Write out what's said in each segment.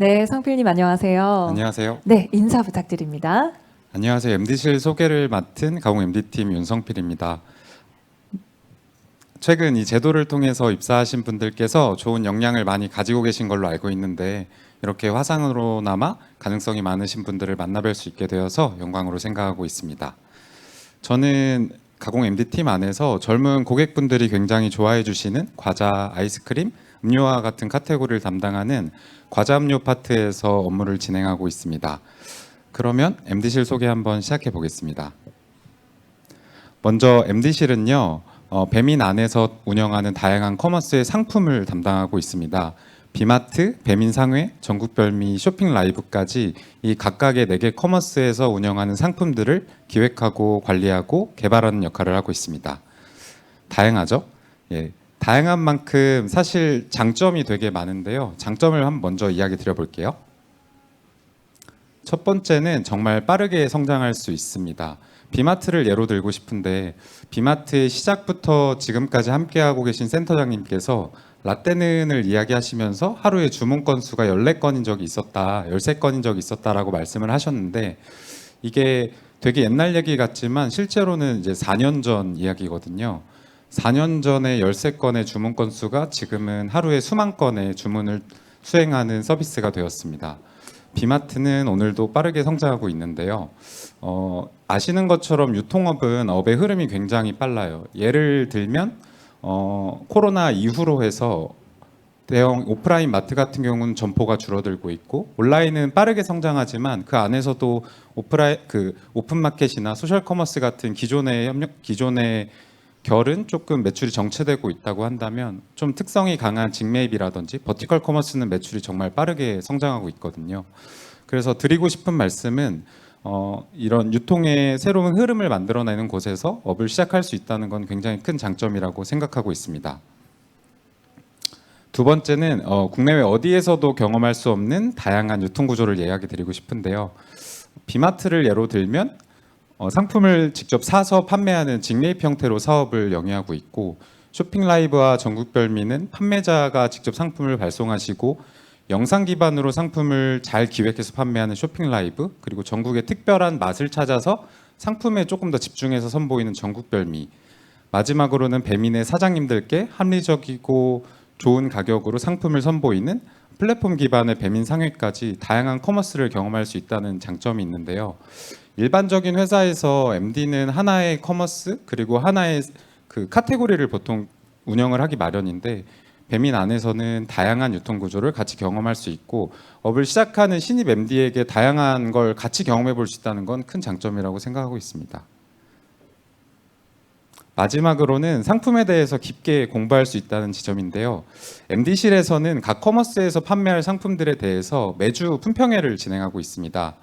네, 상필님 안녕하세요. 안녕하세요. 네, 인사 부탁드립니다. 안녕하세요. MD실 소개를 맡은 가공 MD팀 윤성필입니다. 최근 이 제도를 통해서 입사하신 분들께서 좋은 역량을 많이 가지고 계신 걸로 알고 있는데 이렇게 화상으로나마 가능성이 많으신 분들을 만나뵐 수 있게 되어서 영광으로 생각하고 있습니다. 저는 가공 MD팀 안에서 젊은 고객분들이 굉장히 좋아해 주시는 과자, 아이스크림, 음료와 같은 카테고리를 담당하는 과자 음료 파트에서 업무를 진행하고 있습니다. 그러면 MD실 소개 한번 시작해 보겠습니다. 먼저 MD실은요, 어, 배민 안에서 운영하는 다양한 커머스의 상품을 담당하고 있습니다. 비마트, 배민 상회, 전국별미 쇼핑 라이브까지 이 각각의 네개 커머스에서 운영하는 상품들을 기획하고 관리하고 개발하는 역할을 하고 있습니다. 다양하죠? 예. 다양한 만큼 사실 장점이 되게 많은데요. 장점을 한번 먼저 이야기 드려볼게요. 첫 번째는 정말 빠르게 성장할 수 있습니다. 비마트를 예로 들고 싶은데 비마트의 시작부터 지금까지 함께하고 계신 센터장님께서 라떼는을 이야기하시면서 하루에 주문 건수가 14건인 적이 있었다, 13건인 적이 있었다라고 말씀을 하셨는데 이게 되게 옛날 얘기 같지만 실제로는 이제 4년 전 이야기거든요. 4년 전에 13건의 주문 건수가 지금은 하루에 수만 건의 주문을 수행하는 서비스가 되었습니다. 비마트는 오늘도 빠르게 성장하고 있는데요. 어, 아시는 것처럼 유통업은 업의 흐름이 굉장히 빨라요. 예를 들면 어, 코로나 이후로 해서 대형 오프라인 마트 같은 경우는 점포가 줄어들고 있고 온라인은 빠르게 성장하지만 그 안에서도 오프라인 그 오픈 마켓이나 소셜 커머스 같은 기존의 협력 기존의 결은 조금 매출이 정체되고 있다고 한다면 좀 특성이 강한 직매입이라든지 버티컬 커머스는 매출이 정말 빠르게 성장하고 있거든요. 그래서 드리고 싶은 말씀은 어, 이런 유통의 새로운 흐름을 만들어내는 곳에서 업을 시작할 수 있다는 건 굉장히 큰 장점이라고 생각하고 있습니다. 두 번째는 어, 국내외 어디에서도 경험할 수 없는 다양한 유통 구조를 이야기 드리고 싶은데요. 비마트를 예로 들면 어, 상품을 직접 사서 판매하는 직매입 형태로 사업을 영위하고 있고 쇼핑 라이브와 전국별미는 판매자가 직접 상품을 발송하시고 영상 기반으로 상품을 잘 기획해서 판매하는 쇼핑 라이브 그리고 전국의 특별한 맛을 찾아서 상품에 조금 더 집중해서 선보이는 전국별미 마지막으로는 배민의 사장님들께 합리적이고 좋은 가격으로 상품을 선보이는 플랫폼 기반의 배민 상회까지 다양한 커머스를 경험할 수 있다는 장점이 있는데요. 일반적인 회사에서 MD는 하나의 커머스 그리고 하나의 그 카테고리를 보통 운영을 하기 마련인데 배민 안에서는 다양한 유통 구조를 같이 경험할 수 있고 업을 시작하는 신입 MD에게 다양한 걸 같이 경험해 볼 수 있다는 건 큰 장점이라고 생각하고 있습니다. 마지막으로는 상품에 대해서 깊게 공부할 수 있다는 지점인데요. MD실에서는 각 커머스에서 판매할 상품들에 대해서 매주 품평회를 진행하고 있습니다.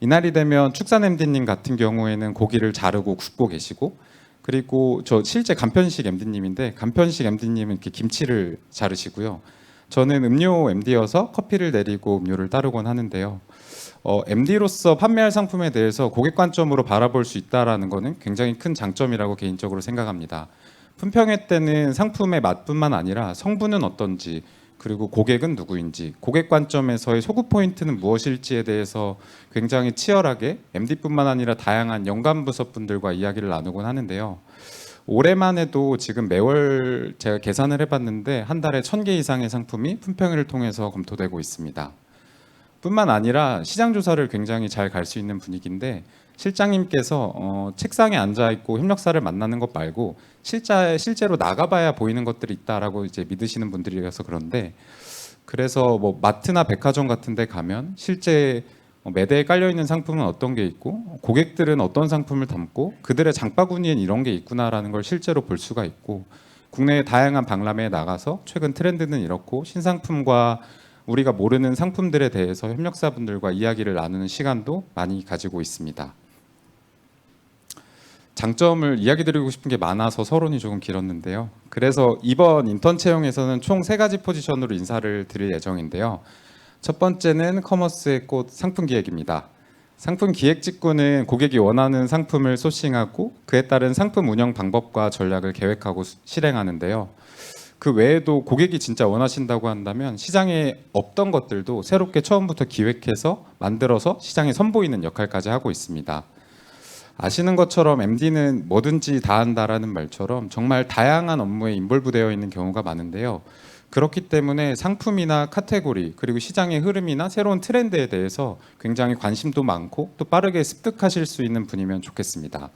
이날이 되면 축산 MD님 같은 경우에는 고기를 자르고 굽고 계시고 그리고 저 실제 간편식 MD님인데 간편식 MD님은 이렇게 김치를 자르시고요. 저는 음료 MD여서 커피를 내리고 음료를 따르곤 하는데요. 어, MD로서 판매할 상품에 대해서 고객 관점으로 바라볼 수 있다라는 것은 굉장히 큰 장점이라고 개인적으로 생각합니다. 품평회 때는 상품의 맛뿐만 아니라 성분은 어떤지 그리고 고객은 누구인지 고객 관점에서의 소구 포인트는 무엇일지에 대해서 굉장히 치열하게 MD뿐만 아니라 다양한 연간 부서 분들과 이야기를 나누곤 하는데요. 올해만 해도 지금 매월 제가 계산을 해봤는데 한 달에 천 개 이상의 상품이 품평회를 통해서 검토되고 있습니다. 뿐만 아니라 시장 조사를 굉장히 잘 갈 수 있는 분위기인데 실장님께서 어, 책상에 앉아 있고 협력사를 만나는 것 말고 실제 실제로 나가봐야 보이는 것들이 있다라고 이제 믿으시는 분들이라서 그런데 그래서 뭐 마트나 백화점 같은데 가면 실제 어, 매대에 깔려 있는 상품은 어떤 게 있고 고객들은 어떤 상품을 담고 그들의 장바구니엔 이런 게 있구나라는 걸 실제로 볼 수가 있고 국내의 다양한 박람회에 나가서 최근 트렌드는 이렇고 신상품과 우리가 모르는 상품들에 대해서 협력사분들과 이야기를 나누는 시간도 많이 가지고 있습니다. 장점을 이야기 드리고 싶은 게 많아서 서론이 조금 길었는데요. 그래서 이번 인턴 채용에서는 총 세 가지 포지션으로 인사를 드릴 예정인데요. 첫 번째는 커머스의 꽃 상품 기획입니다. 상품 기획 직구는 고객이 원하는 상품을 소싱하고 그에 따른 상품 운영 방법과 전략을 계획하고 수- 실행하는데요. 그 외에도 고객이 진짜 원하신다고 한다면 시장에 없던 것들도 새롭게 처음부터 기획해서 만들어서 시장에 선보이는 역할까지 하고 있습니다. 아시는 것처럼 MD는 뭐든지 다 한다라는 말처럼 정말 다양한 업무에 인볼브되어 있는 경우가 많은데요. 그렇기 때문에 상품이나 카테고리 그리고 시장의 흐름이나 새로운 트렌드에 대해서 굉장히 관심도 많고 또 빠르게 습득하실 수 있는 분이면 좋겠습니다.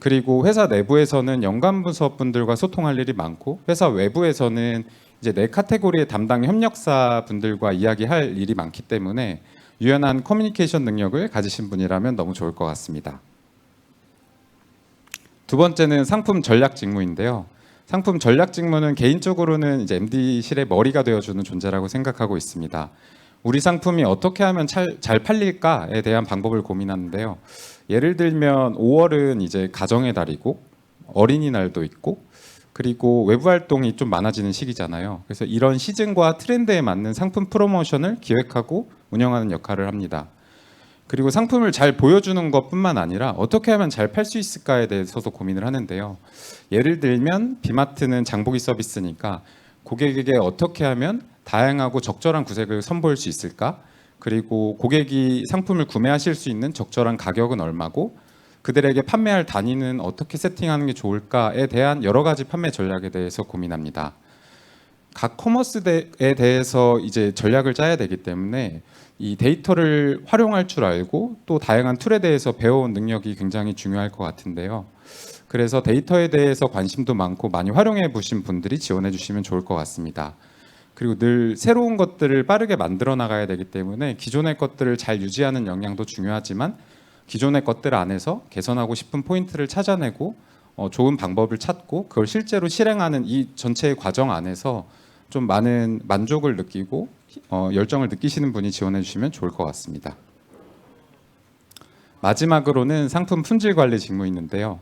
그리고 회사 내부에서는 연관 부서 분들과 소통할 일이 많고 회사 외부에서는 이제 내 카테고리의 담당 협력사 분들과 이야기할 일이 많기 때문에 유연한 커뮤니케이션 능력을 가지신 분이라면 너무 좋을 것 같습니다. 두 번째는 상품 전략 직무인데요. 상품 전략 직무는 개인적으로는 이제 MD실의 머리가 되어주는 존재라고 생각하고 있습니다. 우리 상품이 어떻게 하면 잘, 잘 팔릴까에 대한 방법을 고민하는데요. 예를 들면 5월은 이제 가정의 달이고 어린이날도 있고 그리고 외부 활동이 좀 많아지는 시기잖아요. 그래서 이런 시즌과 트렌드에 맞는 상품 프로모션을 기획하고 운영하는 역할을 합니다. 그리고 상품을 잘 보여주는 것뿐만 아니라 어떻게 하면 잘 팔 수 있을까에 대해서도 고민을 하는데요. 예를 들면 비마트는 장보기 서비스니까 고객에게 어떻게 하면 다양하고 적절한 구색을 선보일 수 있을까? 그리고 고객이 상품을 구매하실 수 있는 적절한 가격은 얼마고 그들에게 판매할 단위는 어떻게 세팅하는 게 좋을까에 대한 여러 가지 판매 전략에 대해서 고민합니다. 각 커머스에 대해서 이제 전략을 짜야 되기 때문에 이 데이터를 활용할 줄 알고 또 다양한 툴에 대해서 배워온 능력이 굉장히 중요할 것 같은데요. 그래서 데이터에 대해서 관심도 많고 많이 활용해 보신 분들이 지원해 주시면 좋을 것 같습니다. 그리고 늘 새로운 것들을 빠르게 만들어 나가야 되기 때문에 기존의 것들을 잘 유지하는 역량도 중요하지만 기존의 것들 안에서 개선하고 싶은 포인트를 찾아내고 어, 좋은 방법을 찾고 그걸 실제로 실행하는 이 전체의 과정 안에서 좀 많은 만족을 느끼고 어, 열정을 느끼시는 분이 지원해 주시면 좋을 것 같습니다. 마지막으로는 상품 품질 관리 직무 있는데요.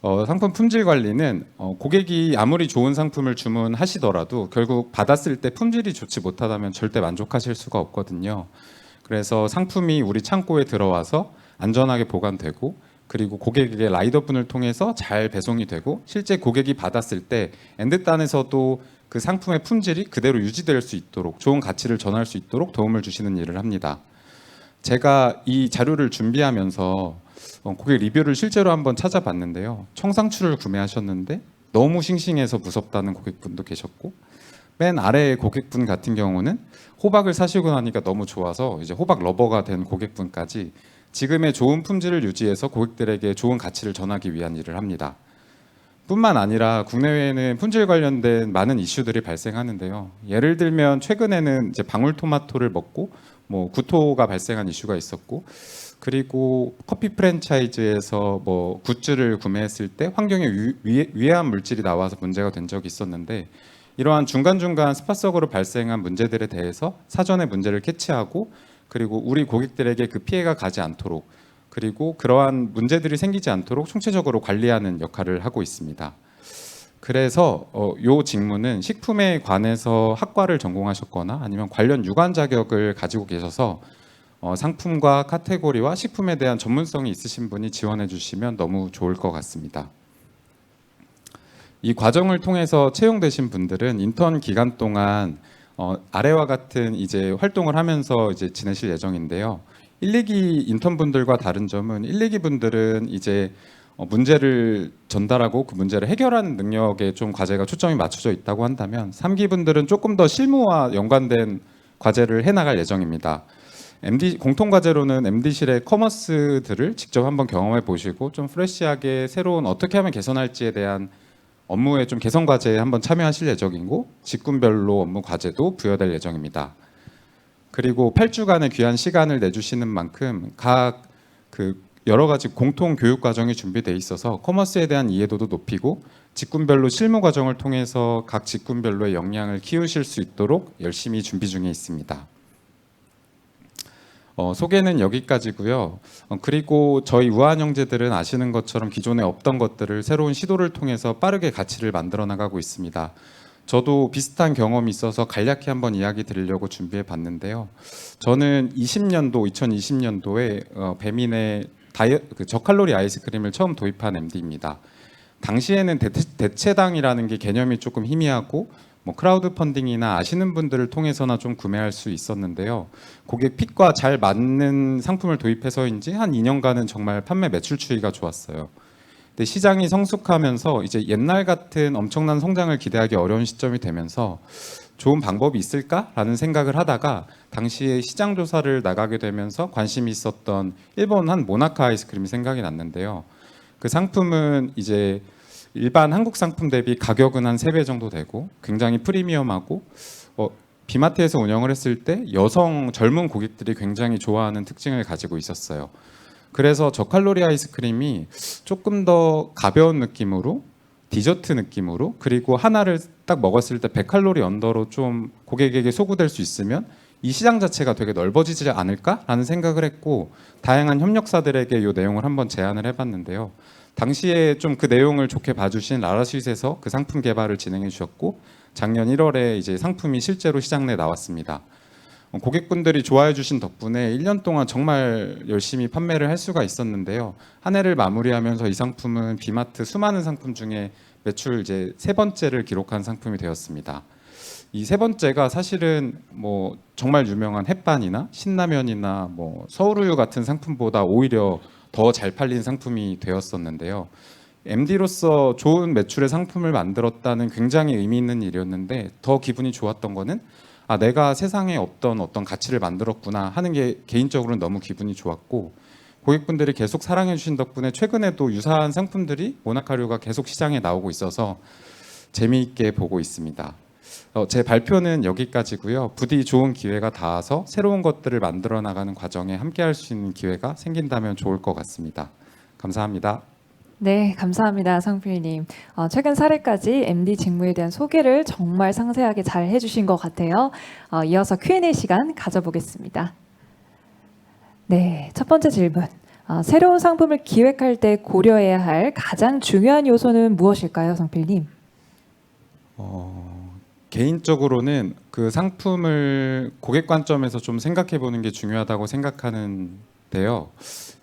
어, 상품 품질 관리는 어, 고객이 아무리 좋은 상품을 주문하시더라도 결국 받았을 때 품질이 좋지 못하다면 절대 만족하실 수가 없거든요. 그래서 상품이 우리 창고에 들어와서 안전하게 보관되고 그리고 고객에게 라이더분을 통해서 잘 배송이 되고 실제 고객이 받았을 때 엔드단에서도 그 상품의 품질이 그대로 유지될 수 있도록 좋은 가치를 전할 수 있도록 도움을 주시는 일을 합니다. 제가 이 자료를 준비하면서 어, 고객 리뷰를 실제로 한번 찾아봤는데요. 청상추를 구매하셨는데 너무 싱싱해서 무섭다는 고객분도 계셨고 맨 아래의 고객분 같은 경우는 호박을 사시고 나니까 너무 좋아서 이제 호박 러버가 된 고객분까지 지금의 좋은 품질을 유지해서 고객들에게 좋은 가치를 전하기 위한 일을 합니다. 뿐만 아니라 국내외에는 품질 관련된 많은 이슈들이 발생하는데요. 예를 들면 최근에는 이제 방울토마토를 먹고 뭐 구토가 발생한 이슈가 있었고 그리고 커피 프랜차이즈에서 뭐 굿즈를 구매했을 때 환경에 위, 위, 위해한 물질이 나와서 문제가 된 적이 있었는데 이러한 중간중간 스파석으로 발생한 문제들에 대해서 사전에 문제를 캐치하고 그리고 우리 고객들에게 그 피해가 가지 않도록 그리고 그러한 문제들이 생기지 않도록 총체적으로 관리하는 역할을 하고 있습니다. 그래서 어, 요 직무는 식품에 관해서 학과를 전공하셨거나 아니면 관련 유관 자격을 가지고 계셔서 어, 상품과 카테고리와 식품에 대한 전문성이 있으신 분이 지원해 주시면 너무 좋을 것 같습니다. 이 과정을 통해서 채용되신 분들은 인턴 기간 동안 어, 아래와 같은 이제 활동을 하면서 이제 지내실 예정인데요. 1, 2기 인턴 분들과 다른 점은 1, 2기 분들은 이제 어, 문제를 전달하고 그 문제를 해결하는 능력에 좀 과제가 초점이 맞춰져 있다고 한다면 3기 분들은 조금 더 실무와 연관된 과제를 해나갈 예정입니다. MD 공통 과제로는 MD실의 커머스들을 직접 한번 경험해 보시고 좀 프레시하게 새로운 어떻게 하면 개선할지에 대한 업무에 좀 개선 과제에 한번 참여하실 예정이고 직군별로 업무 과제도 부여될 예정입니다. 그리고 8주간의 귀한 시간을 내주시는 만큼 각 그 여러 가지 공통 교육 과정이 준비돼 있어서 커머스에 대한 이해도도 높이고 직군별로 실무 과정을 통해서 각 직군별로의 역량을 키우실 수 있도록 열심히 준비 중에 있습니다. 어, 소개는 여기까지고요. 어, 그리고 저희 우한 형제들은 아시는 것처럼 기존에 없던 것들을 새로운 시도를 통해서 빠르게 가치를 만들어 나가고 있습니다. 저도 비슷한 경험이 있어서 간략히 한번 이야기 드리려고 준비해 봤는데요. 저는 20년도, 2020년도에 어, 배민의 다이어, 그 저칼로리 아이스크림을 처음 도입한 MD입니다. 당시에는 대체, 대체 당이라는 게 개념이 조금 희미하고 뭐 크라우드 펀딩이나 아시는 분들을 통해서나 좀 구매할 수 있었는데요. 고객 핏과 잘 맞는 상품을 도입해서인지 한 2년간은 정말 판매 매출 추이가 좋았어요. 근데 시장이 성숙하면서 이제 옛날 같은 엄청난 성장을 기대하기 어려운 시점이 되면서 좋은 방법이 있을까라는 생각을 하다가 당시에 시장 조사를 나가게 되면서 관심이 있었던 일본 한 모나카 아이스크림이 생각이 났는데요. 그 상품은 이제 일반 한국 상품 대비 가격은 한 세 배 정도 되고 굉장히 프리미엄하고 어, 비마트에서 운영을 했을 때 여성 젊은 고객들이 굉장히 좋아하는 특징을 가지고 있었어요. 그래서 저칼로리 아이스크림이 조금 더 가벼운 느낌으로 디저트 느낌으로 그리고 하나를 딱 먹었을 때 100칼로리 언더로 좀 고객에게 소구될 수 있으면 이 시장 자체가 되게 넓어지지 않을까라는 생각을 했고 다양한 협력사들에게 이 내용을 한번 제안을 해봤는데요. 당시에 좀 그 내용을 좋게 봐주신 라라스윗에서 그 상품 개발을 진행해 주셨고 작년 1월에 이제 상품이 실제로 시장 내에 나왔습니다. 어, 고객분들이 좋아해 주신 덕분에 1년 동안 정말 열심히 판매를 할 수가 있었는데요. 한 해를 마무리하면서 이 상품은 비마트 수많은 상품 중에 매출 이제 세 번째를 기록한 상품이 되었습니다. 이 세 번째가 사실은 뭐 정말 유명한 햇반이나 신라면이나 뭐 서울우유 같은 상품보다 오히려 더 잘 팔린 상품이 되었었는데요. MD로서 좋은 매출의 상품을 만들었다는 굉장히 의미 있는 일이었는데 더 기분이 좋았던 거는 아 내가 세상에 없던 어떤 가치를 만들었구나 하는 게 개인적으로는 너무 기분이 좋았고 고객분들이 계속 사랑해 주신 덕분에 최근에도 유사한 상품들이 모나카류가 계속 시장에 나오고 있어서 재미있게 보고 있습니다. 어, 제 발표는 여기까지고요. 부디 좋은 기회가 닿아서 새로운 것들을 만들어 나가는 과정에 함께할 수 있는 기회가 생긴다면 좋을 것 같습니다. 감사합니다. 네, 감사합니다, 성필님. 어, 최근 사례까지 MD 직무에 대한 소개를 정말 상세하게 잘 해주신 것 같아요. 어, 이어서 Q&A 시간 가져보겠습니다. 네, 첫 번째 질문. 어, 새로운 상품을 기획할 때 고려해야 할 가장 중요한 요소는 무엇일까요, 성필님? 어, 개인적으로는 그 상품을 고객 관점에서 좀 생각해 보는 게 중요하다고 생각하는데요.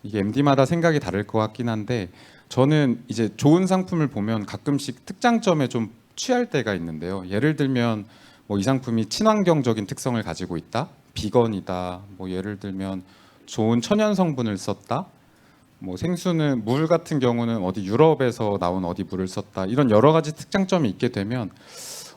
이게 MD마다 생각이 다를 것 같긴 한데 저는 이제 좋은 상품을 보면 가끔씩 특장점에 좀 취할 때가 있는데요. 예를 들면 뭐 이 상품이 친환경적인 특성을 가지고 있다, 비건이다. 뭐 예를 들면 좋은 천연 성분을 썼다. 뭐 생수는 물 같은 경우는 어디 유럽에서 나온 어디 물을 썼다. 이런 여러 가지 특장점이 있게 되면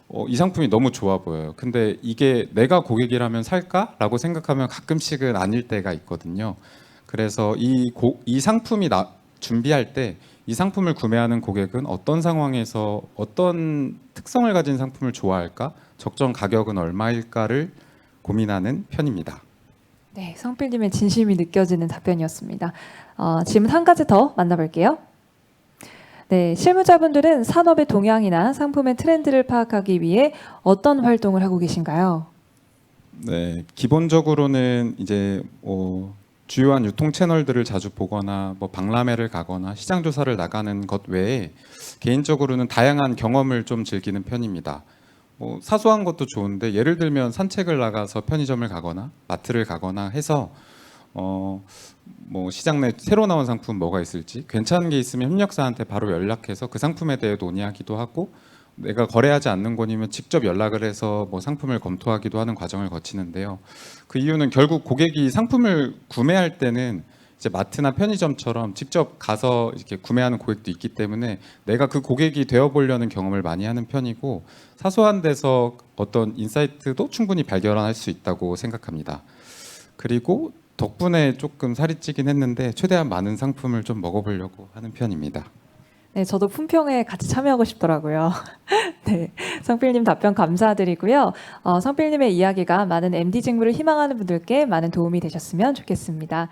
어, 이 상품이 너무 좋아 보여요. 근데 이게 내가 고객이라면 살까라고 생각하면 가끔씩은 아닐 때가 있거든요. 그래서 이, 고, 이 상품이 나, 준비할 때 이 상품을 구매하는 고객은 어떤 상황에서 어떤 특성을 가진 상품을 좋아할까, 적정 가격은 얼마일까를 고민하는 편입니다. 네, 성필님의 진심이 느껴지는 답변이었습니다. 어, 질문 한 가지 더 만나볼게요. 네, 실무자분들은 산업의 동향이나 상품의 트렌드를 파악하기 위해 어떤 활동을 하고 계신가요? 네, 기본적으로는 이제 뭐 주요한 유통 채널들을 자주 보거나 뭐 박람회를 가거나 시장 조사를 나가는 것 외에 개인적으로는 다양한 경험을 좀 즐기는 편입니다. 뭐 사소한 것도 좋은데 예를 들면 산책을 나가서 편의점을 가거나 마트를 가거나 해서 어 뭐 시장 내 새로 나온 상품 뭐가 있을지 괜찮은 게 있으면 협력사한테 바로 연락해서 그 상품에 대해 논의하기도 하고 내가 거래하지 않는 곳이면 직접 연락을 해서 뭐 상품을 검토하기도 하는 과정을 거치는데요. 그 이유는 결국 고객이 상품을 구매할 때는 이제 마트나 편의점처럼 직접 가서 이렇게 구매하는 고객도 있기 때문에 내가 그 고객이 되어 보려는 경험을 많이 하는 편이고 사소한 데서 어떤 인사이트도 충분히 발견할 수 있다고 생각합니다. 그리고 덕분에 조금 살이 찌긴 했는데 최대한 많은 상품을 좀 먹어보려고 하는 편입니다. 네, 저도 품평에 같이 참여하고 싶더라고요. 네, 성필님 답변 감사드리고요. 어, 성필님의 이야기가 많은 MD 직무를 희망하는 분들께 많은 도움이 되셨으면 좋겠습니다.